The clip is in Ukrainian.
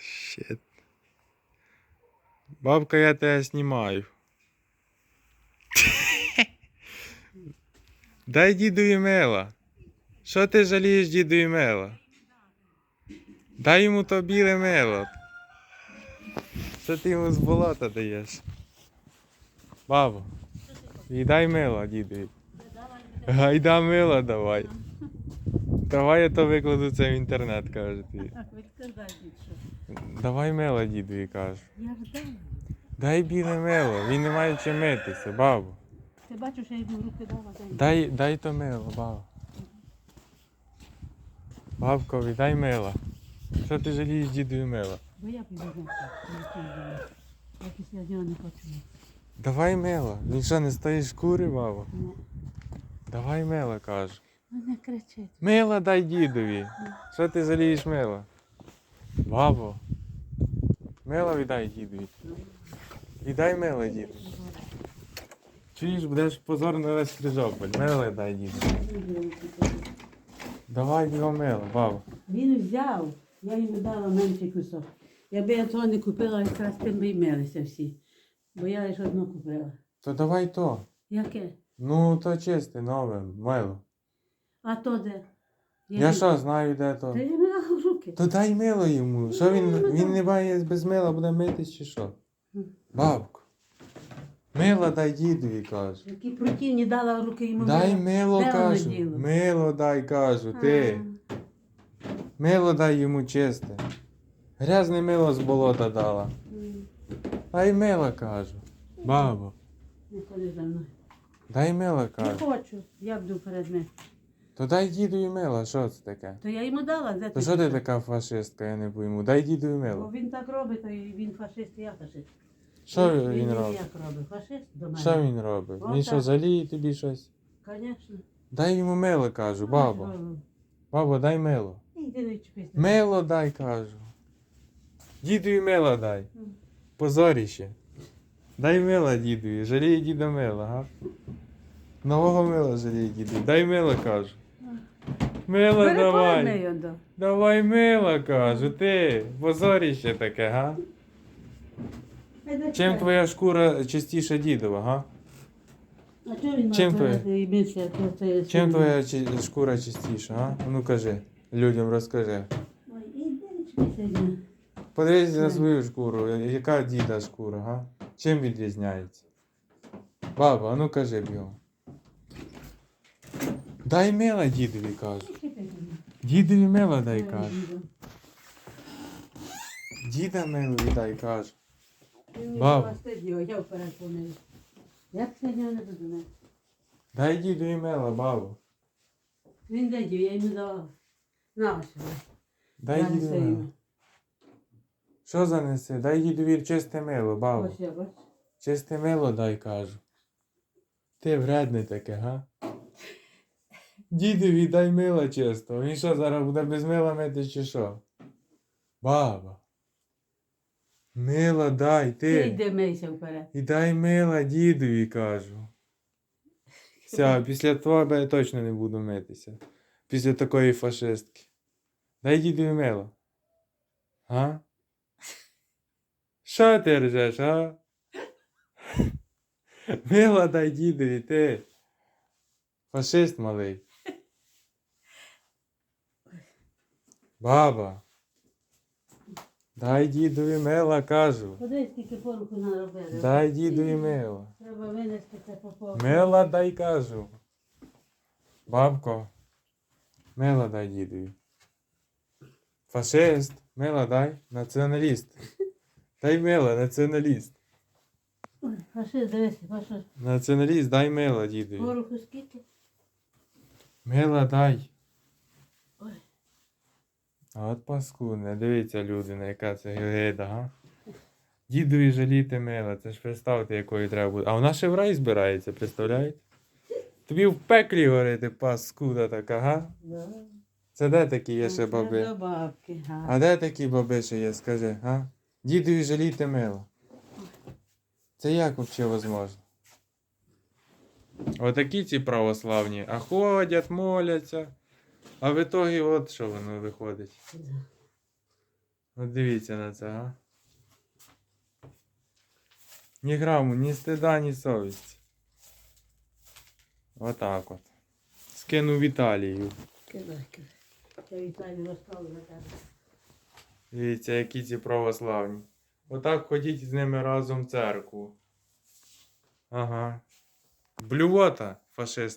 Щет. Бабка, я тебе знімаю. Дай дідові мила. Що ти жалієш дідові мила? Дай йому то біле мило. Що ти йому з болота даєш? Бабо, віддай мило дідові. Гайда мило давай. Давай я то викладу це в інтернет, каже ти. Давай мило дідові кажу. Я ж дам. Дай біле мило, він не має чим митися, бабу. Ти бачиш, я йому руки дала. дай. Дай, дай то мило, бабу. Бабкові, дай мило. Що ти жалієш дідові мило? Бо я піду знати. Я після нього не хочу. Давай мило. Він що, не стоїть шкури, бабу? Ну, Давай мило, кажу. Вона кричить. Мило дай дідові. Що ти жалієш мило? Бабо. Мило віддай дідові. Віддай мило діду. Чуєш, будеш позор на весь Крижополь. Мило дай дідові. Давай його мило, бабо. Він взяв, я йому дала менший кусок. Якби я того не купила, якраз тим би й милися всі. Бо я лише одну купила. То давай то. Яке? Ну, то чисте, нове, мило. А то де? Я що знаю, де то. Та я в руки. То дай мило йому. Що він, він не має без мила, буде митись чи що? Бабко. Мило дай дідові, кажу. Які противні дала руки йому. Дай мила. мило, Де кажу. Мило дай, кажу, ти. Мило дай йому чисте. Грязне мило з болота дала. Дай мило, кажу. Бабо, Не ходи за мною. дай мило, Не хочу, я буду перед ним. То дай дідові мило, що це таке? То я йому дала, де То що ти така фашистка, я не пойму. Дай дідові Бо мило. він так робить, то і він фашист, і я фашист. Що він він робить? Як робить? Фашист до мене? Що він робить? Він що, жаліє тобі щось? Звісно. Дай йому мило, кажу, бабо. Бабо, дай мило. Іди не чіпись. Мило дай, кажу. Дідові мило дай. Мгм. Позоріще. Дай мило дідові, жаліє діда мила, га? Нового мила жаліє діду. Дай мило, кажу. Мило давай. Перепалив до. Давай мило, кажу, ти. Позоріще таке, га? Чим твоя шкура чистіша дідова, га? А чого він чим Чим твоя чи- шкура чистіша, га? Ну кажи, людям розкажи. Подивись на свою шкуру, яка діда шкура, га? Чим відрізняється? Баба, а ну кажи бігом. Дай мила дідові кажу. Дідові мила дай кажу. Діда милові дай кажу. Він мені Баб. пластить його, я вперед помию. Як це не не? Дай дідові мила, бабу. Він дядю, я йому давала. На ось. Дай дідові мила. Що занеси? Дай дідові чисте мило, бабу. Ось я. Чисте мило дай кажу. Ти вредне таке, га? Дідові дай мило чисто. Він що зараз буде без мила мити чи що? Баба. Мила дай Ти ти. йди мийся вперед. І дай мила дідові кажу. Все, після того я точно не буду митися. Після такої фашистки. Дай дідові мило. А? Що ти ржеш, а? Мила дай дідові, ти. Фашист малий. Баба. Дай дідові мила, кажу. Подивись, скільки пороху наробили. Дай дідові мила. Треба винести це по пороху. Мила дай кажу. Бабко. Мила дай дідові. Фашист. Мила дай. Націоналіст. Дай мила, націоналіст. Фашист, дивись, фашист. Націоналіст, дай мила дідові. Пороху скільки? Мила дай. А от паскудне, дивіться, людина, яка це геда, га? Дідові жаліти мила, це ж представте, якою треба бути. А вона ще в рай збирається, представляєте? Тобі в пеклі горити, паскуда така, га? Да. Це де такі є ще баби? Бабки, га. А де такі баби ще є, скажи, га? Дідові жаліти мило. Це як взагалі возможно? Отакі ці православні, а ходять, моляться. А в ітогі от що воно виходить. От дивіться на це, а. Ні граму, ні стида, ні совісті. Отак от. Скинув Віталію. Кидай, кидай. Я Віталію розставлю на тебе. Дивіться, які ці православні. Отак ходіть з ними разом в церкву. Ага. Блювота, фашист.